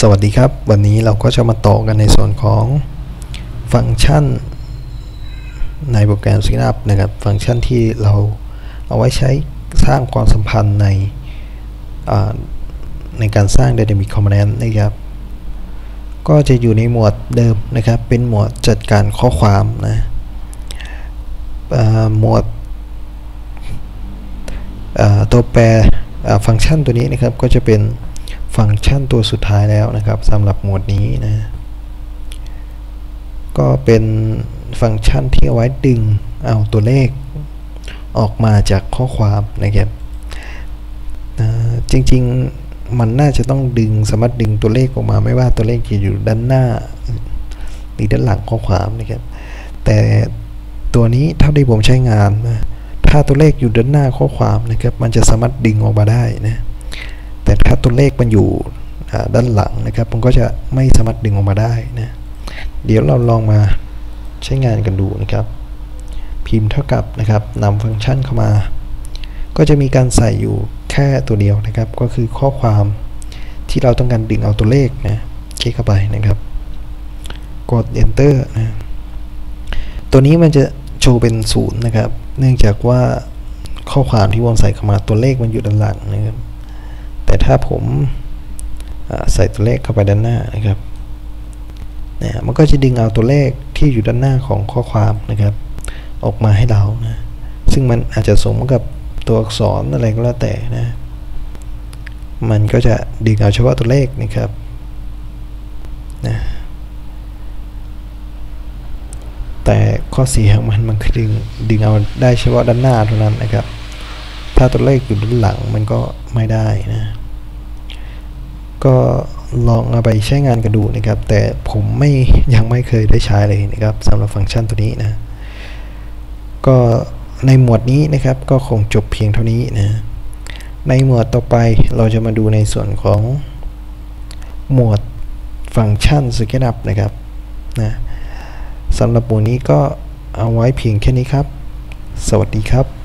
สวัสดีครับ วันนี้เราก็จะมาต่อกันในส่วนของฟังก์ชันในโปรแกรม s ิ g ั p นะครับ ฟังก์ชันที่เราเอาไว้ใช้สร้างความสัมพันธ์ในในการสร้าง Dynamic Component นะครับ ก็จะอยู่ในหมวดเดิมนะครับ เป็นหมวดจัดการข้อความนะหมวดตัวแปรฟังก์ชันตัวนี้นะครับก็จะเป็น ฟังก์ชันตัวสุดท้ายแล้วนะครับสำหรับหมวดนี้นะ ก็เป็นฟังก์ชันที่เอาไว้ดึงเอาตัวเลขออกมาจากข้อความนะครับจริงๆมันน่าจะต้องดึงสามารถดึงตัวเลขออกมาไม่ว่าตัวเลขจะอยู่ด้านหน้าหรือด้านหลังข้อความนะครับ แต่ตัวนี้เท่าที่ผมใช้งานนะถ้าตัวเลขอยู่ด้านหน้าข้อความนะครับ มันจะสามารถดึงออกมาได้นะ แต่ถ้าตัวเลขมันอยู่ด้านหลังนะครับมันก็จะไม่สามารถดึงออกมาได้นะเดี๋ยวเราลองมาใช้งานกันดูนะครับ พิมพ์เท่ากับนะครับนำฟังก์ชันเข้ามา ก็จะมีการใส่อยู่แค่ตัวเดียวนะครับ ก็คือข้อความที่เราต้องการดึงเอาตัวเลขนะคลิกเข้าไปนะครับ กด enter นะตัวนี้มันจะโชว์เป็นศูนย์นะครับ เนื่องจากว่าข้อความที่วงใส่เข้ามาตัวเลขมันอยู่ด้านหลังนะครับ แต่ถ้าผมใส่ตัวเลขเข้าไปด้านหน้านะครับเนี่ยมันก็จะดึงเอาตัวเลขที่อยู่ด้านหน้าของข้อความนะครับ ออกมาให้เรานะซึ่งมันอาจจะสมกับตัวอักษรอะไรก็แล้วแต่นะมันก็จะดึงเอาเฉพาะตัวเลขนะครับนะแต่ข้อเสียของมันมันคือดึงดึงเอาได้เฉพาะด้านหน้าเท่านั้นนะครับ ถ้าตัวเลขอยู่ด้านหลังมันก็ไม่ได้นะ ก็ลองเอาไปใช้งานกันดูนะครับ แต่ผมไม่ยังไม่เคยได้ใช้เลยนะครับสำหรับฟังก์ชันตัวนี้นะ ก็ในหมวดนี้นะครับก็คงจบเพียงเท่านี้นะ ในหมวดต่อไปเราจะมาดูในส่วนของหมวดฟังก์ชันสเก e อัพนะครับนะสำหรับหมวดนี้ก็เอาไว้เพียงแค่นี้ครับ สวัสดีครับ